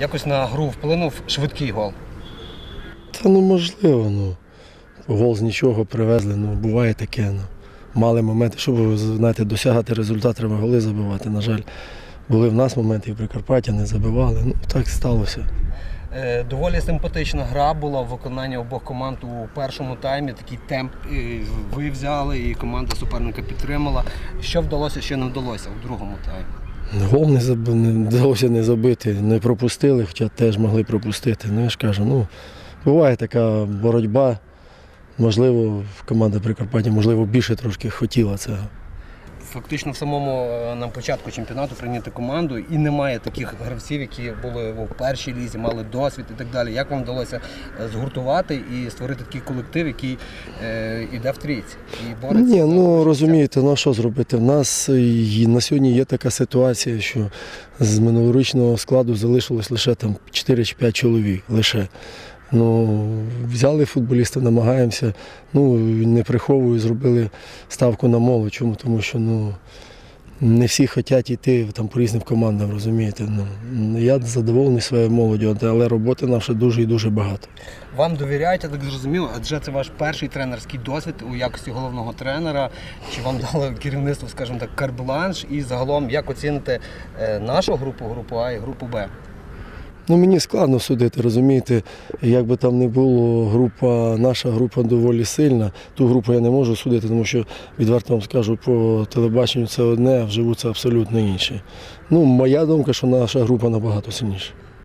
якось на гру вплинув швидкий гол? Та ну можливо, ну. Гол з нічого привезли, ну буває таке. Ну. Мали моменти, щоб знаєте, досягати результат, треба голи забивати. На жаль, були в нас моменти і в Прикарпаття не забивали. Ну так сталося. Е, Доволі симпатична гра була в виконанні обох команд у першому таймі. Такий темп е, ви взяли, і команда суперника підтримала. Що вдалося, що не вдалося у другому таймі? Гол не, заб... вдалося не забити, не пропустили, хоча теж могли пропустити. Ну я ж кажу, ну буває така боротьба. Можливо, команда Прикарпаття, можливо, більше трошки хотіла цього. Фактично в самому е, на початку чемпіонату прийняти команду і немає таких гравців, які були у першій лізі, мали досвід і так далі. Як вам вдалося е, згуртувати і створити такий колектив, який е, іде в трійці і бореться? Ні, ну розумієте, ну що зробити? В нас і на сьогодні є така ситуація, що з минулорічного складу залишилось лише там 4 чи 5 чоловік. Лише. Ну, взяли футболістів, намагаємося. Ну, не приховую, зробили ставку на молодь. Чому? Тому що ну, не всі хочуть йти там, по різним командам, розумієте. Ну, я задоволений своєю молоддю, але роботи нам дуже і дуже багато. Вам довіряють, я так зрозумів, адже це ваш перший тренерський досвід у якості головного тренера. Чи вам дало керівництво, скажімо так, карбланш? І загалом як оціните е, нашу групу, групу А і групу Б? Ну мені складно судити, розумієте, як би там не було, група, наша група доволі сильна. Ту групу я не можу судити, тому що відверто вам скажу, по телебаченню це одне, а вживу це абсолютно інше. Ну, моя думка, що наша група набагато сильніша.